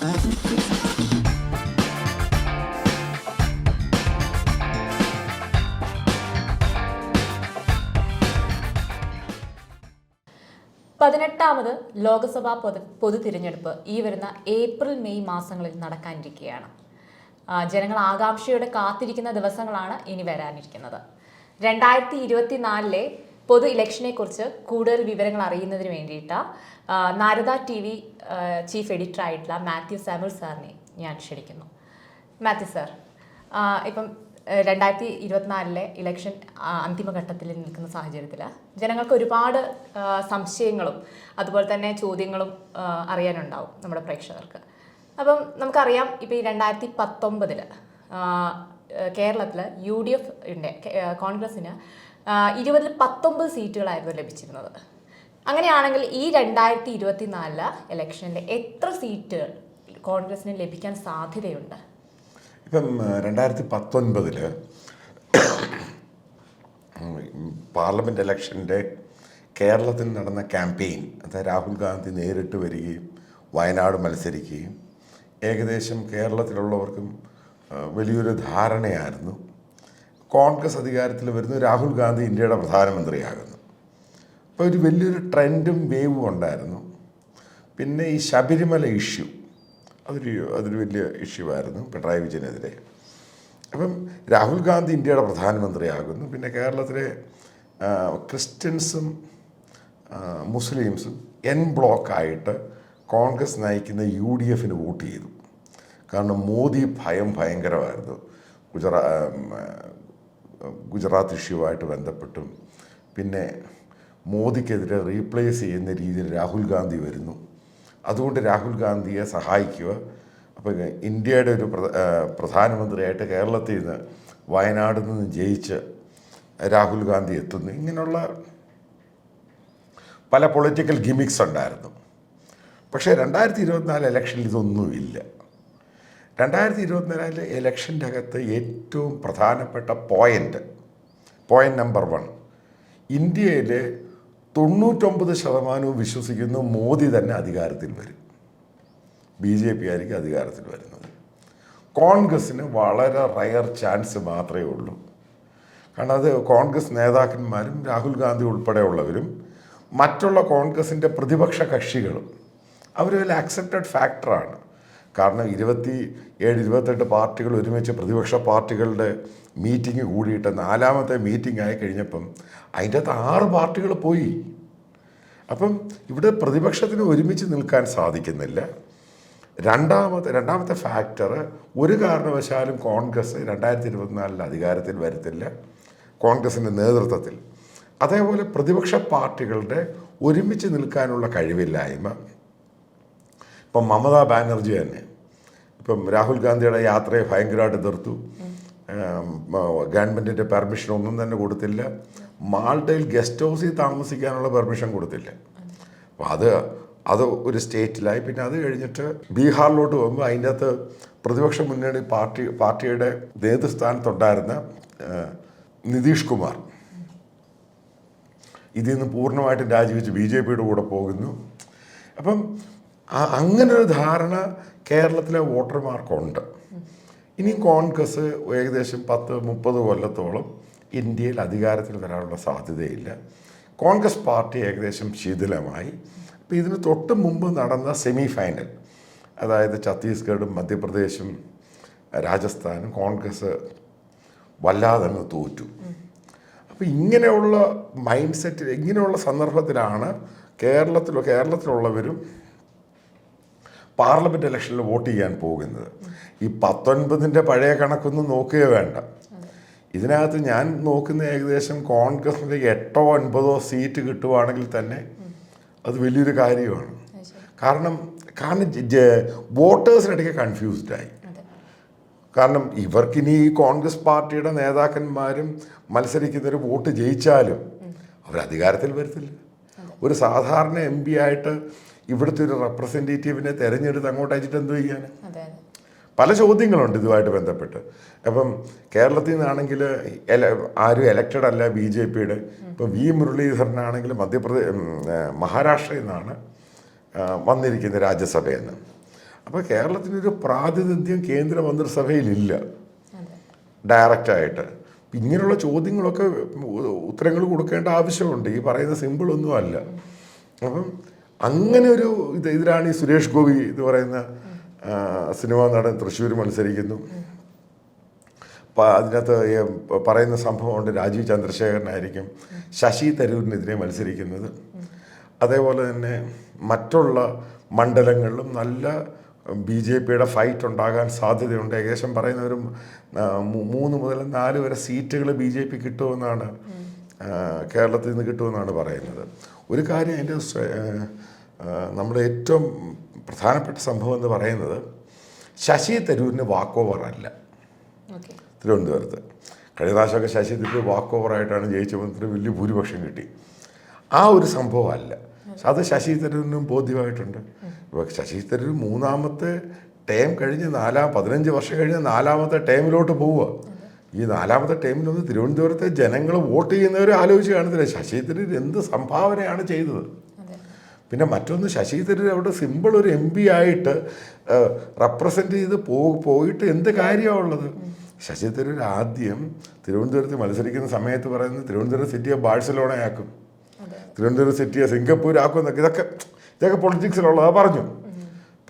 പതിനെട്ടാമത് ലോക്സഭാ പൊതു പൊതു തിരഞ്ഞെടുപ്പ് ഈ വരുന്ന ഏപ്രിൽ മെയ് മാസങ്ങളിൽ നടക്കാനിരിക്കുകയാണ് ജനങ്ങൾ ആകാംക്ഷയോടെ കാത്തിരിക്കുന്ന ദിവസങ്ങളാണ് ഇനി വരാനിരിക്കുന്നത്. രണ്ടായിരത്തി ഇരുപത്തിനാലിലെ പൊതു ഇലക്ഷനെ കുറിച്ച് കൂടുതൽ വിവരങ്ങൾ അറിയുന്നതിന് വേണ്ടിയിട്ട് Narada T V chief editor ആയിട്ടുള്ള മാത്യു സാമുൽ സാറിനെ ഞാൻ ക്ഷണിക്കുന്നു. മാത്യു സാർ ഇപ്പം രണ്ടായിരത്തി ഇരുപത്തിനാലിലെ ഇലക്ഷൻ അന്തിമഘട്ടത്തിൽ നിൽക്കുന്ന സാഹചര്യത്തിൽ ജനങ്ങൾക്ക് ഒരുപാട് സംശയങ്ങളും അതുപോലെ തന്നെ ചോദ്യങ്ങളും അറിയാനുണ്ടാവും നമ്മുടെ പ്രേക്ഷകർക്ക്. അപ്പം നമുക്കറിയാം ഇപ്പം ഈ രണ്ടായിരത്തി പത്തൊമ്പതിൽ കേരളത്തിൽ യു ഡി എഫ് ഉണ്ട് കോൺഗ്രസ്സിന് ഇരുപതിൽ പത്തൊമ്പത് സീറ്റുകളായിരുന്നു ലഭിച്ചിരുന്നത്. അങ്ങനെയാണെങ്കിൽ ഈ രണ്ടായിരത്തി ഇരുപത്തി നാലിൽ ഇലക്ഷനിൽ എത്ര സീറ്റുകൾ കോൺഗ്രസിന് ലഭിക്കാൻ സാധ്യതയുണ്ട്? ഇപ്പം രണ്ടായിരത്തി പത്തൊൻപതിൽ പാർലമെന്റ് ഇലക്ഷന്റെ കേരളത്തിൽ നടന്ന ക്യാമ്പയിൻ അത് രാഹുൽ ഗാന്ധി നേരിട്ട് വരികയും വയനാട് മത്സരിക്കുകയും ഏകദേശം കേരളത്തിലുള്ളവർക്കും വലിയൊരു ധാരണയായിരുന്നു. കോൺഗ്രസ് അധികാരത്തിൽ വരുന്നു രാഹുൽ ഗാന്ധി ഇന്ത്യയുടെ പ്രധാനമന്ത്രിയാകുന്നു. അപ്പോൾ ഒരു വലിയൊരു ട്രെൻഡും വേവും ഉണ്ടായിരുന്നു. പിന്നെ ഈ ശബരിമല ഇഷ്യൂ അതൊരു അതൊരു വലിയ ഇഷ്യൂ ആയിരുന്നു പിണറായി വിജയനെതിരെ. അപ്പം രാഹുൽ ഗാന്ധി ഇന്ത്യയുടെ പ്രധാനമന്ത്രിയാകുന്നു. പിന്നെ കേരളത്തിലെ ക്രിസ്ത്യൻസും മുസ്ലിംസും എൻ ബ്ലോക്കായിട്ട് കോൺഗ്രസ് നയിക്കുന്ന യു ഡി എഫിന് വോട്ട് ചെയ്തു. കാരണം മോദി ഭയം ഭയങ്കരമായിരുന്നു. ഗുജറാ ഗുജറാത്ത് ഇഷ്യൂവായിട്ട് ബന്ധപ്പെട്ടും. പിന്നെ മോദിക്കെതിരെ റീപ്ലേസ് ചെയ്യുന്ന രീതിയിൽ രാഹുൽ ഗാന്ധി വരുന്നു. അതുകൊണ്ട് രാഹുൽ ഗാന്ധിയെ സഹായിക്കുക. അപ്പോൾ ഇന്ത്യയുടെ ഒരു പ്രധാനമന്ത്രിയായിട്ട് കേരളത്തിൽ നിന്ന് വയനാട് നിന്ന് ജയിച്ച് രാഹുൽ ഗാന്ധി എത്തുന്നു. ഇങ്ങനെയുള്ള പല പൊളിറ്റിക്കൽ ഗിമിക്സ് ഉണ്ടായിരുന്നു. പക്ഷേ രണ്ടായിരത്തി ഇരുപത്തിനാല് ഇലക്ഷനിൽ ഇതൊന്നുമില്ല. രണ്ടായിരത്തി ഇരുപത്തിനാലിലെ ഇലക്ഷന്റെ അകത്ത് ഏറ്റവും പ്രധാനപ്പെട്ട പോയിന്റ് പോയിന്റ് നമ്പർ വൺ ഇന്ത്യയിൽ തൊണ്ണൂറ്റൊമ്പത് ശതമാനവും വിശ്വസിക്കുന്നു മോദി തന്നെ അധികാരത്തിൽ വരും. ബി ജെ പി ആയിരിക്കും അധികാരത്തിൽ വരുന്നത്. കോൺഗ്രസ്സിന് വളരെ റയർ ചാൻസ് മാത്രമേ ഉള്ളൂ. കാരണം അത് കോൺഗ്രസ് നേതാക്കന്മാരും രാഹുൽ ഗാന്ധി ഉൾപ്പെടെയുള്ളവരും മറ്റുള്ള കോൺഗ്രസിന്റെ പ്രതിപക്ഷ കക്ഷികളും അവരൊരു ആക്സെപ്റ്റഡ് ഫാക്ടറാണ് കാരണം ഇരുപത്തി ഏഴ് ഇരുപത്തെട്ട് പാർട്ടികൾ ഒരുമിച്ച് പ്രതിപക്ഷ പാർട്ടികളുടെ മീറ്റിംഗ് കൂടിയിട്ട് നാലാമത്തെ മീറ്റിംഗ് ആയി കഴിഞ്ഞപ്പം അതിന്റെ അകത്ത് ആറ് പാർട്ടികൾ പോയി. അപ്പം ഇവിടെ പ്രതിപക്ഷത്തിന് ഒരുമിച്ച് നിൽക്കാൻ സാധിക്കുന്നില്ല. രണ്ടാമത്തെ രണ്ടാമത്തെ ഫാക്ടർ ഒരു കാരണവശാലും കോൺഗ്രസ് രണ്ടായിരത്തി ഇരുപത്തിനാലിൽ അധികാരത്തിൽ വരത്തില്ല കോൺഗ്രസിന്റെ നേതൃത്വത്തിൽ. അതേപോലെ പ്രതിപക്ഷ പാർട്ടികളുടെ ഒരുമിച്ച് നിൽക്കാനുള്ള കഴിവില്ലായ്മ. ഇപ്പം മമതാ ബാനർജി തന്നെ ഇപ്പം രാഹുൽ ഗാന്ധിയുടെ യാത്രയെ ഭയങ്കരമായിട്ട് എതിർത്തു. ഗവൺമെന്റിന്റെ പെർമിഷൻ ഒന്നും തന്നെ കൊടുത്തില്ല. മാൾട്ടയിൽ ഗസ്റ്റ് ഹൗസിൽ താമസിക്കാനുള്ള പെർമിഷൻ കൊടുത്തില്ല. അപ്പോൾ അത് അത് ഒരു സ്റ്റേറ്റിലായി. പിന്നെ അത് കഴിഞ്ഞിട്ട് ബീഹാറിലോട്ട് പോകുമ്പോൾ അതിന്റെ അകത്ത് പ്രതിപക്ഷ മുന്നണി പാർട്ടി പാർട്ടിയുടെ നേതൃസ്ഥാനത്തുണ്ടായിരുന്ന നിതീഷ് കുമാർ. ഇതിൽ നിന്ന് പൂർണമായിട്ടും രാജിവെച്ച് ബി ജെ പിയുടെ കൂടെ പോകുന്നു. അപ്പം ആ- അങ്ങനെ ഒരു ധാരണ കേരളത്തിലെ വോട്ടർമാർക്കുണ്ട്. ഇനി കോൺഗ്രസ് ഏകദേശം പത്ത് മുപ്പത് കൊല്ലത്തോളം ഇന്ത്യയിൽ അധികാരത്തിൽ വരാനുള്ള സാധ്യതയില്ല. കോൺഗ്രസ് പാർട്ടി ഏകദേശം ശിഥിലമായി. അപ്പോൾ ഇതിന് തൊട്ട് മുമ്പ് നടന്ന സെമി ഫൈനൽ അതായത് ഛത്തീസ്ഗഡും മധ്യപ്രദേശും രാജസ്ഥാനും കോൺഗ്രസ് വല്ലാതെ അങ്ങ് തോറ്റു. അപ്പോൾ ഇങ്ങനെയുള്ള മൈൻഡ് സെറ്റിൽ ഇങ്ങനെയുള്ള സന്ദർഭത്തിലാണ് കേരളത്തിലോ കേരളത്തിലുള്ളവരും പാർലമെന്റ് ഇലക്ഷനിൽ വോട്ട് ചെയ്യാൻ പോകുന്നത്. ഈ പത്തൊൻപതിന്റെ പഴയ കണക്കൊന്നും നോക്കുക വേണ്ട. ഇതിനകത്ത് ഞാൻ നോക്കുന്ന ഏകദേശം കോൺഗ്രസിന്റെ എട്ടോ ഒൻപതോ സീറ്റ് കിട്ടുവാണെങ്കിൽ തന്നെ അത് വലിയൊരു കാര്യമാണ്. കാരണം കാരണം വോട്ടേഴ്സിനിടയ്ക്ക് കൺഫ്യൂസ്ഡായി കാരണം ഇവർക്കിനി കോൺഗ്രസ് പാർട്ടിയുടെ നേതാക്കന്മാരും മത്സരിക്കുന്നവർ വോട്ട് ജയിച്ചാലും അവർ അധികാരത്തിൽ വരത്തില്ല. ഒരു സാധാരണ എം പി ആയിട്ട് ഇവിടുത്തെ ഒരു റെപ്രസെന്റേറ്റീവിനെ തിരഞ്ഞെടുത്ത് അങ്ങോട്ട് അയച്ചിട്ട് എന്ത് ചെയ്യാൻ? പല ചോദ്യങ്ങളുണ്ട് ഇതുമായിട്ട് ബന്ധപ്പെട്ട്. അപ്പം കേരളത്തിൽ നിന്നാണെങ്കിൽ ആരും എലക്റ്റഡ് അല്ല ബി ജെ പിയുടെ. ഇപ്പം വി മുരളീധരനാണെങ്കിൽ മധ്യപ്രദേശ് മഹാരാഷ്ട്രയിൽ നിന്നാണ് വന്നിരിക്കുന്നത് രാജ്യസഭയിൽ നിന്ന് അപ്പോൾ കേരളത്തിനൊരു പ്രാതിനിധ്യം കേന്ദ്ര മന്ത്രിസഭയിലില്ല. ഡയറക്റ്റായിട്ട് ഇങ്ങനെയുള്ള ചോദ്യങ്ങളൊക്കെ ഉത്തരങ്ങൾ കൊടുക്കേണ്ട ആവശ്യമുണ്ട്. ഈ പറയുന്ന സിമ്പിളൊന്നും അല്ല. അപ്പം അങ്ങനെ ഒരു ഇത് ഇതിലാണ് ഈ സുരേഷ് ഗോപി എന്ന് പറയുന്ന സിനിമാ നടൻ തൃശ്ശൂർ മത്സരിക്കുന്നു. അതിനകത്ത് പറയുന്ന സംഭവമുണ്ട് രാജീവ് ചന്ദ്രശേഖരനായിരിക്കും ശശി തരൂരിനെതിരെ മത്സരിക്കുന്നത്. അതേപോലെ തന്നെ മറ്റുള്ള മണ്ഡലങ്ങളിലും നല്ല ബി ജെ പിയുടെ ഫൈറ്റ് ഉണ്ടാകാൻ സാധ്യതയുണ്ട്. ഏകദേശം പറയുന്ന ഒരു മൂന്ന് മുതൽ നാല് വരെ സീറ്റുകൾ ബി ജെ പി കിട്ടുമെന്നാണ് കേരളത്തിൽ നിന്ന് കിട്ടുമെന്നാണ് പറയുന്നത്. ഒരു കാര്യം അതിന്റെ നമ്മുടെ ഏറ്റവും പ്രധാനപ്പെട്ട സംഭവം എന്ന് പറയുന്നത് ശശി തരൂരിന് വാക്ക് ഓവർ അല്ല ഓക്കെ. തിരുവനന്തപുരത്ത്. കഴിഞ്ഞ പ്രാവശ്യമൊക്കെ ശശി തരൂർ വാക്ക് ഓവറായിട്ടാണ് ജയിച്ച മന്ത്രി വലിയ ഭൂരിപക്ഷം കിട്ടി. ആ ഒരു സംഭവമല്ല. അത് ശശി തരൂരിനും ബോധ്യമായിട്ടുണ്ട്. ഇപ്പോൾ ശശി തരൂർ മൂന്നാമത്തെ ടേം കഴിഞ്ഞ് നാലാം പതിനഞ്ച് വർഷം കഴിഞ്ഞ് നാലാമത്തെ ടേമിലോട്ട് പോവുക ഈ നാലാമത്തെ ടേമിലൊന്ന് തിരുവനന്തപുരത്തെ ജനങ്ങൾ വോട്ട് ചെയ്യുന്നവരെ ആലോചിച്ച് കാണത്തില്ല. ശശി തരൂർ എന്ത് സംഭാവനയാണ് ചെയ്തത്? പിന്നെ മറ്റൊന്ന് ശശി തരൂർ അവിടെ സിമ്പിൾ ഒരു എം പി ആയിട്ട് റെപ്രസെന്റ് ചെയ്ത് പോ പോയിട്ട് എന്ത് കാര്യമാണുള്ളത് ശശി തരൂർ ആദ്യം തിരുവനന്തപുരത്ത് മത്സരിക്കുന്ന സമയത്ത് പറയുന്നത് തിരുവനന്തപുരം സിറ്റിയെ ബാഴ്സലോണയാക്കും തിരുവനന്തപുരം സിറ്റിയെ സിംഗപ്പൂർ ആക്കും എന്നൊക്കെ. ഇതൊക്കെ ഇതൊക്കെ പൊളിറ്റിക്സിലുള്ളതാ പറഞ്ഞു.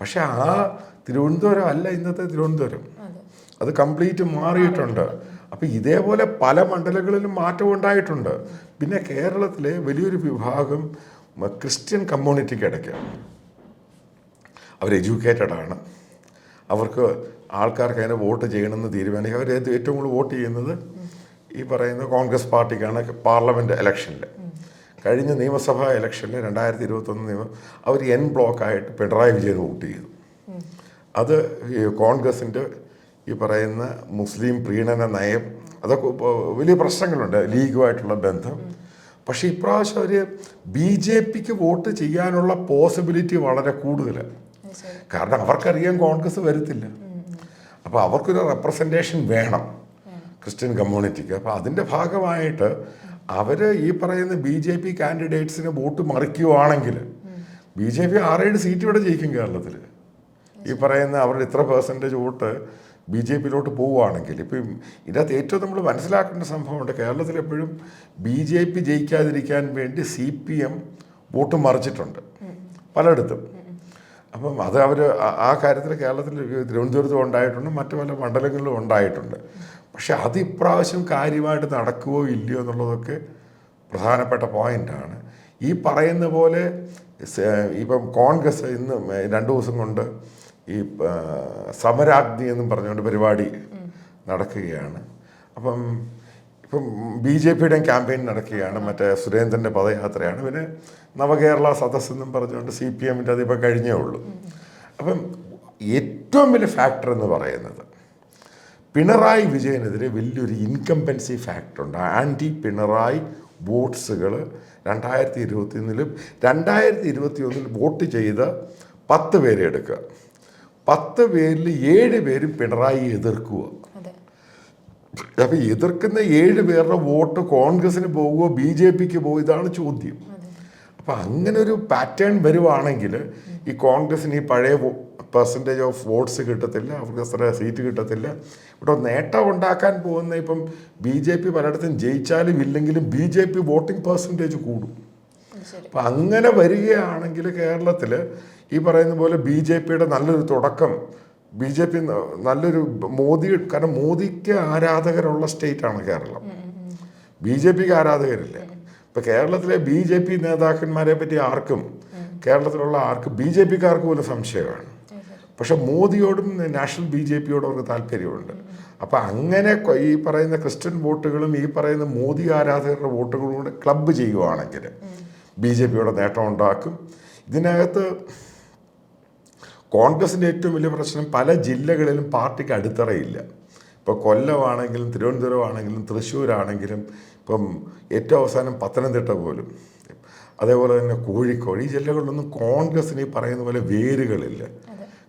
പക്ഷെ ആ തിരുവനന്തപുരം അല്ല ഇന്നത്തെ തിരുവനന്തപുരം. അതെ. കംപ്ലീറ്റ് മാറിയിട്ടുണ്ട്. അപ്പം ഇതേപോലെ പല മണ്ഡലങ്ങളിലും മാറ്റം ഉണ്ടായിട്ടുണ്ട് പിന്നെ കേരളത്തിലെ വലിയൊരു വിഭാഗം ക്രിസ്ത്യൻ കമ്മ്യൂണിറ്റിക്ക് ഇടയ്ക്ക് അവർ എഡ്യൂക്കേറ്റഡ് ആണ്. അവർക്ക് ആൾക്കാർക്ക് അതിനെ വോട്ട് ചെയ്യണമെന്ന് തീരുമാനിക്കുക. അവർ ഏറ്റവും കൂടുതൽ വോട്ട് ചെയ്യുന്നത് ഈ പറയുന്ന കോൺഗ്രസ് പാർട്ടിക്കാണ് പാർലമെന്റ് ഇലക്ഷനിൽ കഴിഞ്ഞ നിയമസഭാ ഇലക്ഷനിൽ രണ്ടായിരത്തി ഇരുപത്തൊന്ന് നിയമം അവർ എൻ ബ്ലോക്കായിട്ട് പിണറായി വിജയൻ വോട്ട് ചെയ്തു. അത് കോൺഗ്രസിന്റെ ഈ പറയുന്ന മുസ്ലിം പ്രീണന നയം അതൊക്കെ വലിയ പ്രശ്നങ്ങളുണ്ട്. ലീഗുമായിട്ടുള്ള ബന്ധം. പക്ഷേ ഇപ്രാവശ്യം അവർ ബി ജെ പിക്ക് വോട്ട് ചെയ്യാനുള്ള പോസിബിലിറ്റി വളരെ കൂടുതലാണ് കാരണം അവർക്കറിയാം കോൺഗ്രസ് വരുത്തില്ല. അപ്പോൾ അവർക്കൊരു റെപ്രസെന്റേഷൻ വേണം ക്രിസ്ത്യൻ കമ്മ്യൂണിറ്റിക്ക് അപ്പോൾ അതിന്റെ ഭാഗമായിട്ട് അവർ ഈ പറയുന്ന ബി ജെ പി കാൻഡിഡേറ്റ്സിന് വോട്ട് മറിക്കുവാണെങ്കിൽ ബി ജെ പി ആറേഴ് സീറ്റ് ഇവിടെ ജയിക്കും കേരളത്തിൽ ഈ പറയുന്ന അവരുടെ ഇത്ര പേഴ്സന്റേജ് വോട്ട് ബി ജെ പിയിലോട്ട് പോവുകയാണെങ്കിൽ ഇപ്പം ഇതിനകത്ത് ഏറ്റവും നമ്മൾ മനസ്സിലാക്കേണ്ട സംഭവമുണ്ട് കേരളത്തിൽ എപ്പോഴും ബി ജെ പി ജയിക്കാതിരിക്കാൻ വേണ്ടി സി പി എം വോട്ട് മറിച്ചിട്ടുണ്ട്. പലയിടത്തും. അപ്പം അത് അവർ ആ കാര്യത്തിൽ കേരളത്തിൽ തിരുവനന്തപുരത്തും ഉണ്ടായിട്ടുണ്ട് മറ്റു പല മണ്ഡലങ്ങളിലും ഉണ്ടായിട്ടുണ്ട്. പക്ഷെ അത് ഇപ്രാവശ്യം കാര്യമായിട്ട് നടക്കുമോ ഇല്ലയോ എന്നുള്ളതൊക്കെ പ്രധാനപ്പെട്ട പോയിന്റാണ്. ഈ പറയുന്ന പോലെ ഇപ്പം കോൺഗ്രസ് ഇന്ന് രണ്ട് ദിവസം കൊണ്ട് ഈ സമരാഗ്നി എന്നും പറഞ്ഞുകൊണ്ട് പരിപാടി നടക്കുകയാണ്. അപ്പം ഇപ്പം ബി ജെ പിയുടെയും ക്യാമ്പയിൻ നടക്കുകയാണ് മറ്റേ സുരേന്ദ്രന്റെ പദയാത്രയാണ്. പിന്നെ നവകേരള സദസ് എന്നും പറഞ്ഞുകൊണ്ട് സി പി എമ്മിന്റെ അതിപ്പോൾ കഴിഞ്ഞേ ഉള്ളൂ. അപ്പം ഏറ്റവും വലിയ ഫാക്ടർ എന്ന് പറയുന്നത് പിണറായി വിജയനെതിരെ വലിയൊരു ഇൻകംപൻസി ഫാക്ടറുണ്ട് ആന്റി പിണറായി വോട്ട്സുകൾ രണ്ടായിരത്തി ഇരുപത്തി ഒന്നിലും രണ്ടായിരത്തി ഇരുപത്തി ഒന്നിൽ വോട്ട് ചെയ്ത പത്ത് പേരെ എടുക്കുക. പത്ത് പേരിൽ ഏഴ് പേരും പിണറായി എതിർക്കുക. അപ്പം എതിർക്കുന്ന ഏഴ് പേരുടെ വോട്ട് കോൺഗ്രസിന് പോകുമോ ബി ജെ പിക്ക് പോകുമോ ഇതാണ് ചോദ്യം. അപ്പൊ അങ്ങനെ ഒരു പാറ്റേൺ വരുവാണെങ്കിൽ ഈ കോൺഗ്രസിന് ഈ പഴയ പെർസെന്റേജ് ഓഫ് വോട്ട്സ് കിട്ടത്തില്ല അവർക്ക് അത്ര സീറ്റ് കിട്ടത്തില്ല. ഇവിടെ നേട്ടം ഉണ്ടാക്കാൻ പോകുന്ന ഇപ്പം ബി ജെ പി പലയിടത്തും ജയിച്ചാലും ഇല്ലെങ്കിലും B J P voting percentage കൂടും. അപ്പം അങ്ങനെ വരികയാണെങ്കിൽ കേരളത്തിൽ ഈ പറയുന്ന പോലെ ബി ജെ പിയുടെ നല്ലൊരു തുടക്കം ബി ജെ പി നല്ലൊരു മോദി കാരണം മോദിക്ക് ആരാധകരുള്ള സ്റ്റേറ്റാണ് കേരളം. ബി ജെ പിക്ക് ആരാധകരില്ല. ഇപ്പം കേരളത്തിലെ ബി ജെ പി നേതാക്കന്മാരെ പറ്റി ആർക്കും കേരളത്തിലുള്ള ആർക്കും ബി ജെ പിക്കാർക്ക് പോലും സംശയമാണ്. പക്ഷെ മോദിയോടും നാഷണൽ ബി ജെ പിയോടും അവർക്ക് താല്പര്യമുണ്ട്. അപ്പം അങ്ങനെ ഈ പറയുന്ന ക്രിസ്ത്യൻ വോട്ടുകളും ഈ പറയുന്ന മോദി ആരാധകരുടെ വോട്ടുകളും കൂടെ ക്ലബ്ബ് ചെയ്യുവാണെങ്കിൽ ബി ജെ പിയുടെ നേട്ടം ഉണ്ടാക്കും. ഇതിനകത്ത് കോൺഗ്രസിന്റെ ഏറ്റവും വലിയ പ്രശ്നം പല ജില്ലകളിലും പാർട്ടിക്ക് അടിത്തറയില്ല. ഇപ്പോൾ കൊല്ലമാണെങ്കിലും തിരുവനന്തപുരമാണെങ്കിലും തൃശ്ശൂരാണെങ്കിലും ഇപ്പം ഏറ്റവും അവസാനം പത്തനംതിട്ട പോലും. അതേപോലെ തന്നെ കോഴിക്കോട് ഈ ജില്ലകളിലൊന്നും കോൺഗ്രസിന് ഈ പറയുന്ന പോലെ വേരുകളില്ല.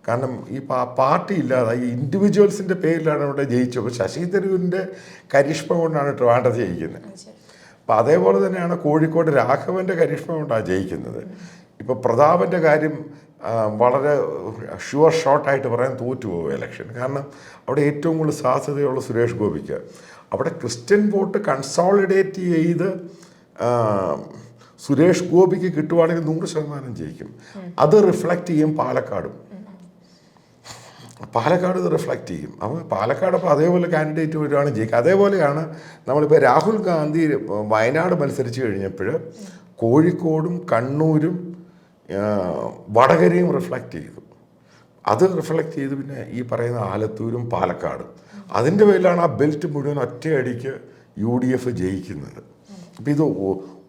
കാരണം ഈ പാ- പാർട്ടി ഇല്ലാതെ ഈ ഇൻഡിവിജ്വൽസിന്റെ പേരിലാണ് ഇവിടെ ജയിച്ചത്. അപ്പോൾ ശശി തരൂരിന്റെ കരിഷ്മ കൊണ്ടാണ് ട്രിവാൻഡ്രത്ത് ജയിക്കുന്നത്. അപ്പോൾ അതേപോലെ തന്നെയാണ് കോഴിക്കോട് രാഘവന്റെ കരിഷ്മ കൊണ്ടാണ് ജയിക്കുന്നത്. ഇപ്പോൾ പ്രതാപന്റെ കാര്യം വളരെ ഷുവർ ഷോട്ടായിട്ട് പറയാൻ തോറ്റുപോകും എലക്ഷൻ കാരണം അവിടെ ഏറ്റവും കൂടുതൽ സാധ്യതയുള്ള സുരേഷ് ഗോപിക്ക്. അവിടെ ക്രിസ്ത്യൻ വോട്ട് കൺസോളിഡേറ്റ് ചെയ്ത് സുരേഷ് ഗോപിക്ക് കിട്ടുവാണെങ്കിൽ നൂറ് ശതമാനം ജയിക്കും. അത് റിഫ്ലക്റ്റ് ചെയ്യും പാലക്കാടും. പാലക്കാട് ഇത് റിഫ്ലക്റ്റ് ചെയ്യും. അപ്പോൾ പാലക്കാട് അപ്പോൾ അതേപോലെ കാൻഡിഡേറ്റ് വരുവാണ് ജയിക്കുക. അതേപോലെയാണ് നമ്മളിപ്പോൾ രാഹുൽ ഗാന്ധി വയനാട് മത്സരിച്ച് കഴിഞ്ഞപ്പോൾ കോഴിക്കോടും കണ്ണൂരും വടകരയും റിഫ്ലക്റ്റ് ചെയ്തു. അത് റിഫ്ലക്റ്റ് ചെയ്ത് പിന്നെ ഈ പറയുന്ന ആലത്തൂരും പാലക്കാടും. അതിന്റെ പേരിലാണ് ആ ബെൽറ്റ് മുഴുവൻ ഒറ്റയടിക്ക് യു ഡി എഫ് ജയിക്കുന്നത്. അപ്പം ഇത്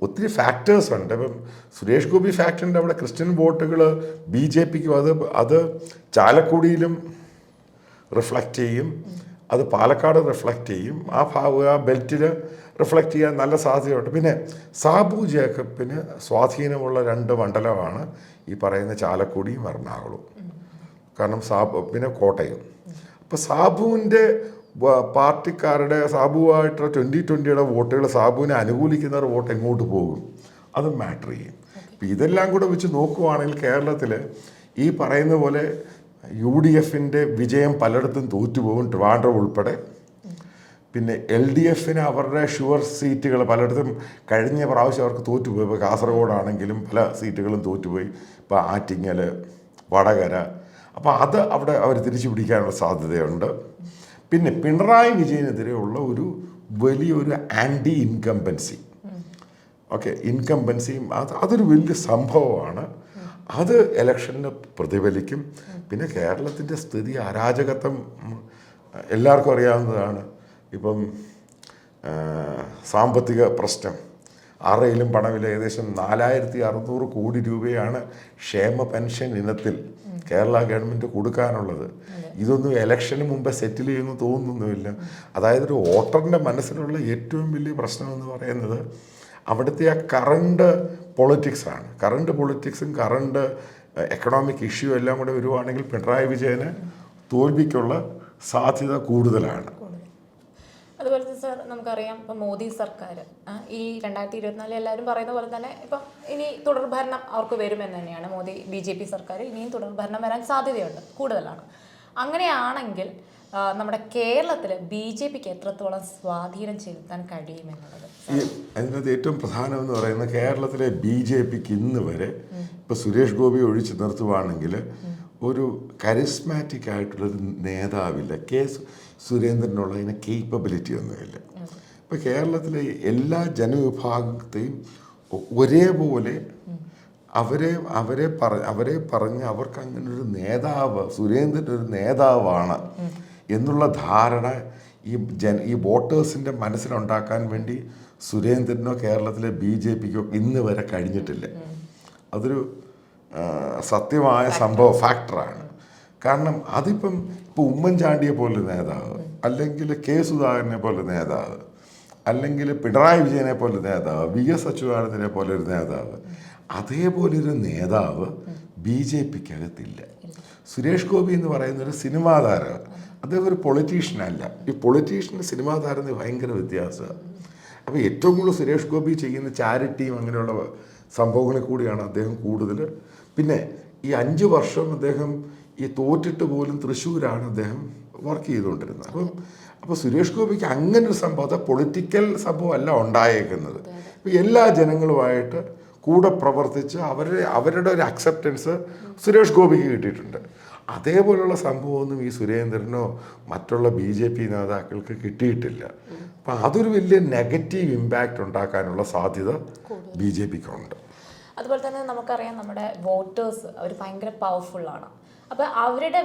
ഒത്തിരി ഫാക്ടേഴ്സ് ഉണ്ട്. ഇപ്പം സുരേഷ് ഗോപി ഫാക്ടറിന്റെ അവിടെ ക്രിസ്ത്യൻ വോട്ടുകൾ ബി ജെ പിക്കും അത് അത് ചാലക്കുടിയിലും റിഫ്ലക്റ്റ് ചെയ്യും. അത് പാലക്കാട് റിഫ്ലക്റ്റ് ചെയ്യും. ആ ഭാഗം ആ ബെൽറ്റിൽ റിഫ്ലക്റ്റ് ചെയ്യാൻ നല്ല സാധ്യതയുണ്ട്. പിന്നെ സാബു ജേക്കബിന് സ്വാധീനമുള്ള രണ്ട് മണ്ഡലമാണ് ഈ പറയുന്ന ചാലക്കുടിയും എറണാകുളവും കാരണം സാബു പിന്നെ കോട്ടയം. അപ്പോൾ സാബുവിന്റെ പാർട്ടിക്കാരുടെ സാബുവായിട്ടുള്ള ട്വന്റി ട്വന്റിയുടെ വോട്ടുകൾ സാബുവിനെ അനുകൂലിക്കുന്നവർ വോട്ട് എങ്ങോട്ട് പോകും? അത് മാറ്റർ ചെയ്യും. അപ്പം ഇതെല്ലാം കൂടെ വെച്ച് നോക്കുവാണെങ്കിൽ കേരളത്തിൽ ഈ പറയുന്ന പോലെ യു ഡി എഫിന്റെ വിജയം പലയിടത്തും തോറ്റുപോകും. ട്രിവാൻഡ്രം ഉൾപ്പെടെ പിന്നെ എൽ ഡി എഫിന് അവരുടെ ഷുവർ സീറ്റുകൾ പലയിടത്തും കഴിഞ്ഞ പ്രാവശ്യം അവർക്ക് തോറ്റുപോയി. ഇപ്പോൾ കാസർഗോഡാണെങ്കിലും പല സീറ്റുകളും തോറ്റുപോയി. ഇപ്പോൾ ആറ്റിങ്ങൽ വടകര. അപ്പോൾ അത് അവിടെ അവർ തിരിച്ചു പിടിക്കാനുള്ള സാധ്യതയുണ്ട്. പിന്നെ പിണറായി വിജയനെതിരെയുള്ള ഒരു വലിയൊരു ആന്റി ഇൻകംബൻസി ഓക്കെ ഇൻകംബൻസിയും അത് അതൊരു വലിയ സംഭവമാണ്. അത് ഇലക്ഷന് പ്രതിഫലിക്കും. പിന്നെ കേരളത്തിന്റെ സ്ഥിതി അരാജകത്വം എല്ലാവർക്കും അറിയാവുന്നതാണ്. ഇപ്പം സാമ്പത്തിക പ്രശ്നം. ആറയിലും പണമില്ല ഏകദേശം നാലായിരത്തി അറുന്നൂറ് കോടി രൂപയാണ് ക്ഷേമ പെൻഷൻ ഇനത്തിൽ കേരള ഗവൺമെന്റ് കൊടുക്കാനുള്ളത്. ഇതൊന്നും ഇലക്ഷന് മുമ്പേ സെറ്റിൽ ചെയ്യുമെന്ന് തോന്നുന്നുമില്ല. അതായത് ഒരു വോട്ടറിന്റെ മനസ്സിലുള്ള ഏറ്റവും വലിയ പ്രശ്നം എന്ന് പറയുന്നത് അവിടുത്തെ ആ കറണ്ട് പൊളിറ്റിക്സാണ് കറണ്ട് പൊളിറ്റിക്സും കറണ്ട് എക്കണോമിക് ഇഷ്യൂ എല്ലാം കൂടെ വരുവാണെങ്കിൽ പിണറായി വിജയന് തോൽവിക്കുള്ള സാധ്യത കൂടുതലാണ്. നമുക്കറിയാം ഇപ്പം മോദി സർക്കാർ ഈ രണ്ടായിരത്തി ഇരുപത്തിനാലിൽ എല്ലാവരും പറയുന്ന പോലെ തന്നെ ഇപ്പം ഇനി തുടർഭരണം അവർക്ക് വരുമെന്ന് തന്നെയാണ് മോദി ബി ജെ പി സർക്കാർ ഇനിയും തുടർഭരണം വരാൻ സാധ്യതയുണ്ട് കൂടുതലാണ്. അങ്ങനെയാണെങ്കിൽ നമ്മുടെ കേരളത്തിൽ ബി ജെ പിക്ക് എത്രത്തോളം സ്വാധീനം ചെലുത്താൻ കഴിയുമെന്നുള്ളത് അതിനകത്ത് ഏറ്റവും പ്രധാനം എന്ന് പറയുന്നത് കേരളത്തിലെ ബി ജെ പിക്ക് ഇന്ന് വരെ ഇപ്പോൾ സുരേഷ് ഗോപി ഒഴിച്ചു നിർത്തുവാണെങ്കിൽ ഒരു കരിസ്മാറ്റിക് ആയിട്ടുള്ളൊരു നേതാവില്ല കെ സുരേന്ദ്രനുള്ള അതിന് കേപ്പബിലിറ്റി ഒന്നുമില്ല. ഇപ്പോൾ കേരളത്തിലെ എല്ലാ ജനവിഭാഗത്തെയും ഒരേപോലെ അവരെ അവരെ പറ അവരെ പറഞ്ഞ് അവർക്ക് അങ്ങനെ ഒരു നേതാവ് സുരേന്ദ്രൻ ഒരു നേതാവാണ് എന്നുള്ള ധാരണ ഈ ജന ഈ വോട്ടേഴ്സിന്റെ മനസ്സിലുണ്ടാക്കാൻ വേണ്ടി സുരേന്ദ്രനോ കേരളത്തിലെ ബി ജെ പിക്കോ ഇന്ന് വരെ കഴിഞ്ഞിട്ടില്ല. അതൊരു സത്യമായ സംഭവ ഫാക്ടറാണ്. കാരണം അതിപ്പം ഇപ്പോൾ ഉമ്മൻചാണ്ടിയെ പോലെ നേതാവ് അല്ലെങ്കിൽ കെ സുധാകരനെ പോലെ നേതാവ് അല്ലെങ്കിൽ പിണറായി വിജയനെ പോലെ നേതാവ് വി എസ് അച്യുതാനന്ദനെ പോലെ ഒരു നേതാവ് അതേപോലെ ഒരു നേതാവ് ബി ജെ പിക്കകത്തില്ല. സുരേഷ് ഗോപി എന്ന് പറയുന്ന ഒരു സിനിമാ താരം അദ്ദേഹം ഒരു പൊളിറ്റീഷ്യനല്ല ഈ പൊളിറ്റീഷ്യന് സിനിമാ താരം ഭയങ്കര വ്യത്യാസമാണ്. അപ്പോൾ ഏറ്റവും കൂടുതൽ സുരേഷ് ഗോപി ചെയ്യുന്ന ചാരിറ്റിയും അങ്ങനെയുള്ള സംഭവങ്ങളിൽ കൂടിയാണ് അദ്ദേഹം കൂടുതൽ. പിന്നെ ഈ അഞ്ച് വർഷം അദ്ദേഹം ഈ തോറ്റിട്ട് പോലും തൃശ്ശൂരാണ് അദ്ദേഹം വർക്ക് ചെയ്തുകൊണ്ടിരുന്നത്. അപ്പം അപ്പോൾ സുരേഷ് ഗോപിക്ക് അങ്ങനെ ഒരു സംഭവം അത് പൊളിറ്റിക്കൽ സംഭവം അല്ല ഉണ്ടായേക്കുന്നത് ഇപ്പം എല്ലാ ജനങ്ങളുമായിട്ട് കൂടെ പ്രവർത്തിച്ച് അവരുടെ അവരുടെ ഒരു അക്സെപ്റ്റൻസ് സുരേഷ് ഗോപിക്ക് കിട്ടിയിട്ടുണ്ട്. അതേപോലെയുള്ള സംഭവമൊന്നും ഈ സുരേന്ദ്രനോ മറ്റുള്ള ബി ജെ പി നേതാക്കൾക്ക് കിട്ടിയിട്ടില്ല. അപ്പം അതൊരു വലിയ നെഗറ്റീവ് ഇമ്പാക്റ്റ് ഉണ്ടാക്കാനുള്ള സാധ്യത ബി ജെ പിക്കുണ്ട് അതുപോലെ തന്നെ നമുക്കറിയാം നമ്മുടെ വോട്ടേഴ്സ് അവർ ഭയങ്കര പവർഫുള്ളാണ് അപ്പൊ അവരുടെ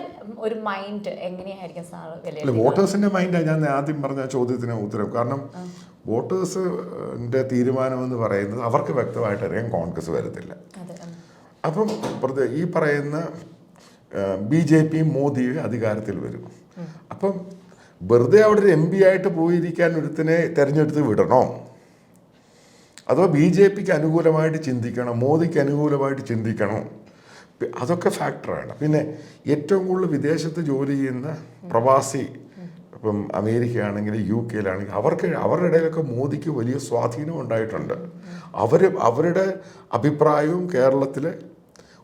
ഒരു മൈൻഡ് എങ്ങനെയായിരിക്കും സാർ വോട്ടേഴ്സിന്റെ മൈൻഡാണ് ഞാൻ ആദ്യം പറഞ്ഞ ചോദ്യത്തിന് ഉത്തരവ് കാരണം വോട്ടേഴ്സിന്റെ തീരുമാനമെന്ന് പറയുന്നത് അവർക്ക് വ്യക്തമായിട്ട് അറിയാൻ കോൺഗ്രസ് വരത്തില്ല. അപ്പം ഈ പറയുന്ന ബി ജെ പി മോദി അധികാരത്തിൽ വരും. അപ്പം വെറുതെ അവിടെ ഒരു എം പി ആയിട്ട് പോയിരിക്കാൻ ഒരുത്തിനെ തെരഞ്ഞെടുത്ത് വിടണോ? അഥവാ ബി ജെ പിക്ക് അനുകൂലമായിട്ട് ചിന്തിക്കണോ? മോദിക്ക് അനുകൂലമായിട്ട് ചിന്തിക്കണം? അതൊക്കെ ഫാക്ടറാണ്. പിന്നെ ഏറ്റവും കൂടുതൽ വിദേശത്ത് ജോലി ചെയ്യുന്ന പ്രവാസി ഇപ്പം അമേരിക്ക യു കെയിലാണെങ്കിൽ അവർക്ക് അവരുടെ ഇടയിലൊക്കെ മോദിക്ക് വലിയ സ്വാധീനം ഉണ്ടായിട്ടുണ്ട്. അവർ അവരുടെ അഭിപ്രായവും കേരളത്തിലെ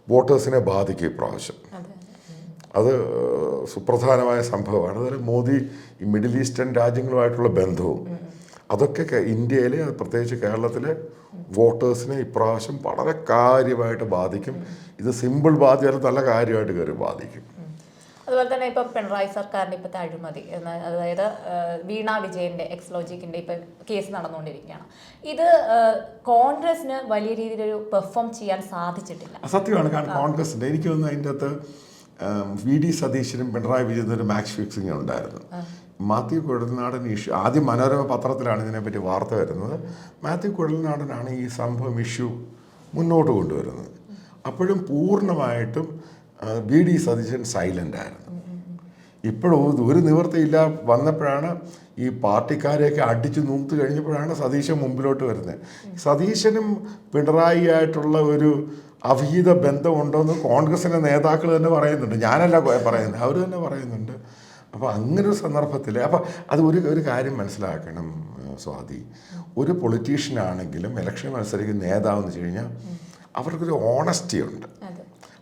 വോട്ടേഴ്സിനെ ബാധിക്കും ഇപ്രാവശ്യം. അത് സുപ്രധാനമായ സംഭവമാണ്. അതുപോലെ മോദി ഈ മിഡിൽ ഈസ്റ്റേൺ രാജ്യങ്ങളുമായിട്ടുള്ള ബന്ധവും. അതൊക്കെ ഇന്ത്യയിലെ പ്രത്യേകിച്ച് കേരളത്തിലെ വോട്ടേഴ്സിനെ ഇപ്രാവശ്യം വളരെ കാര്യമായിട്ട് ബാധിക്കും. ഇത് സിമ്പിൾ ബാധ്യത നല്ല കാര്യമായിട്ട് കയറി ബാധിക്കും. അതുപോലെ തന്നെ ഇപ്പം പിണറായി സർക്കാരിന്റെ ഇപ്പോഴത്തെ അഴിമതി എന്ന അതായത് വീണ വിജയന്റെ എക്സ് ലോജിക്കിന്റെ ഇപ്പം കേസ് നടന്നുകൊണ്ടിരിക്കുകയാണ്. ഇത് കോൺഗ്രസിന് വലിയ രീതിയിലൊരു പെർഫോം ചെയ്യാൻ സാധിച്ചിട്ടില്ല. സത്യമാണ്. കാരണം കോൺഗ്രസിന്റെ എനിക്ക് തോന്നുന്നു അതിന്റെ അകത്ത് വി. ഡി. സതീശനും പിണറായി വിജയനും ഒരു മാച്ച് ഫിക്സിങ് ഉണ്ടായിരുന്നു. മാത്യു കുഴൽനാടൻ ഇഷ്യൂ ആദ്യം മനോരമ പത്രത്തിലാണ് ഇതിനെപ്പറ്റി വാർത്ത വരുന്നത്. മാത്യു കുഴൽനാടനാണ് ഈ സംഭവം ഇഷ്യൂ മുന്നോട്ട് കൊണ്ടുവരുന്നത്. അപ്പോഴും പൂർണമായിട്ടും വി ഡി സതീശൻ സൈലന്റ് ആയിരുന്നു. ഇപ്പോഴും ഒരു നിവൃത്തിയില്ല വന്നപ്പോഴാണ് ഈ പാർട്ടിക്കാരെയൊക്കെ അടിച്ചു നൂത്ത് കഴിഞ്ഞപ്പോഴാണ് സതീശൻ മുമ്പിലോട്ട് വരുന്നത്. സതീശനും പിണറായി ആയിട്ടുള്ള ഒരു അവിഹിത ബന്ധമുണ്ടോയെന്ന് കോൺഗ്രസിന്റെ നേതാക്കൾ തന്നെ പറയുന്നുണ്ട്. ഞാനല്ല പറയുന്നത്. അവർ തന്നെ പറയുന്നുണ്ട്. അപ്പോൾ അങ്ങനെ ഒരു സന്ദർഭത്തിൽ അപ്പോൾ അത് ഒരു ഒരു കാര്യം മനസ്സിലാക്കണം സ്വാതി. ഒരു പൊളിറ്റീഷ്യനാണെങ്കിലും ഇലക്ഷൻ മത്സരിക്കുന്ന നേതാവ് എന്ന് വെച്ച് കഴിഞ്ഞാൽ അവർക്കൊരു ഓണസ്റ്റി ഉണ്ട്.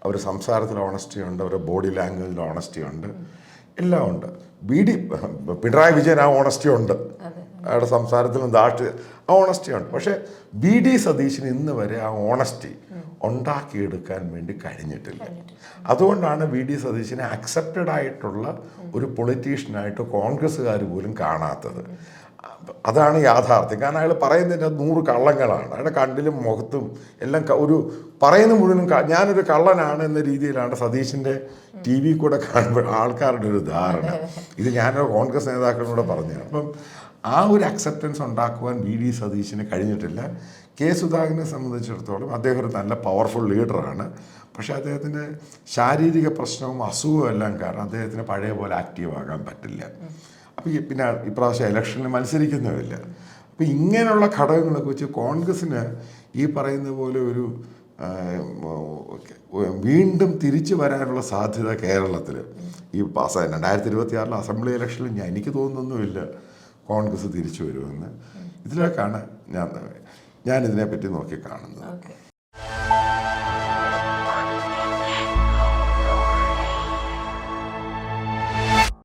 അവർ സംസാരത്തിൽ ഓണസ്റ്റി ഉണ്ട് അവരുടെ ബോഡി ലാംഗ്വേജിൽ ഓണസ്റ്റി ഉണ്ട് എല്ലാം ഉണ്ട്. ബി ഡി പിണറായി വിജയൻ ആ ഓണസ്റ്റി ഉണ്ട്. അയാളുടെ സംസാരത്തിലും ദാഷ്ട്യ ആ ഓണസ്റ്റി ഉണ്ട്. പക്ഷേ ബി ഡി സതീശിന് ഇന്ന് വരെ ആ ഓണസ്റ്റി ഉണ്ടാക്കിയെടുക്കാൻ വേണ്ടി കഴിഞ്ഞിട്ടില്ല. അതുകൊണ്ടാണ് വി ഡി സതീശനെ അക്സെപ്റ്റഡ് ആയിട്ടുള്ള ഒരു പൊളിറ്റീഷ്യനായിട്ട് കോൺഗ്രസ്സുകാർ പോലും കാണാത്തത്. അതാണ് യാഥാർത്ഥ്യം. കാരണം അയാൾ പറയുന്നതിന്റെ നൂറ് കള്ളങ്ങളാണ്. അയാളുടെ കണ്ടിലും മുഖത്തും എല്ലാം ഒരു പറയുന്ന മുഴുവനും ഞാനൊരു കള്ളനാണ് എന്ന രീതിയിലാണ് സതീശിന്റെ ടി വി കൂടെ കാണുമ്പോൾ ആൾക്കാരുടെ ഒരു ധാരണ. ഇത് ഞാനൊരു കോൺഗ്രസ് നേതാക്കളോട് പറഞ്ഞു അപ്പം ആ ഒരു അക്സെപ്റ്റൻസ് ഉണ്ടാക്കുവാൻ വി ഡി സതീശന് കഴിഞ്ഞിട്ടില്ല. കെ സുധാകരനെ സംബന്ധിച്ചിടത്തോളം അദ്ദേഹം ഒരു നല്ല പവർഫുൾ ലീഡറാണ് പക്ഷേ അദ്ദേഹത്തിന്റെ ശാരീരിക പ്രശ്നവും അസുഖവും എല്ലാം കാരണം അദ്ദേഹത്തിന് പഴയ പോലെ ആക്റ്റീവ് ആകാൻ പറ്റില്ല. അപ്പോൾ പിന്നെ ഇപ്രാവശ്യം ഇലക്ഷനിൽ മത്സരിക്കുന്നുമില്ല അപ്പോൾ ഇങ്ങനെയുള്ള ഘടകങ്ങളൊക്കെ വെച്ച് കോൺഗ്രസ്സിന് ഈ പറയുന്ന പോലെ ഒരു വീണ്ടും തിരിച്ചു വരാനുള്ള സാധ്യത കേരളത്തിൽ ഈ പാസ്സായ രണ്ടായിരത്തി ഇരുപത്തി ആറിലെ അസംബ്ലി ഇലക്ഷനിൽ ഞാൻ എനിക്ക് തോന്നുന്നൊന്നുമില്ല. കോൺഗ്രസ് തിരിച്ചു വരുമെന്ന്. ഇതിലേക്കാണ് ഞാൻ ഇതിനെപ്പറ്റി നോക്കി കാണുന്നത്.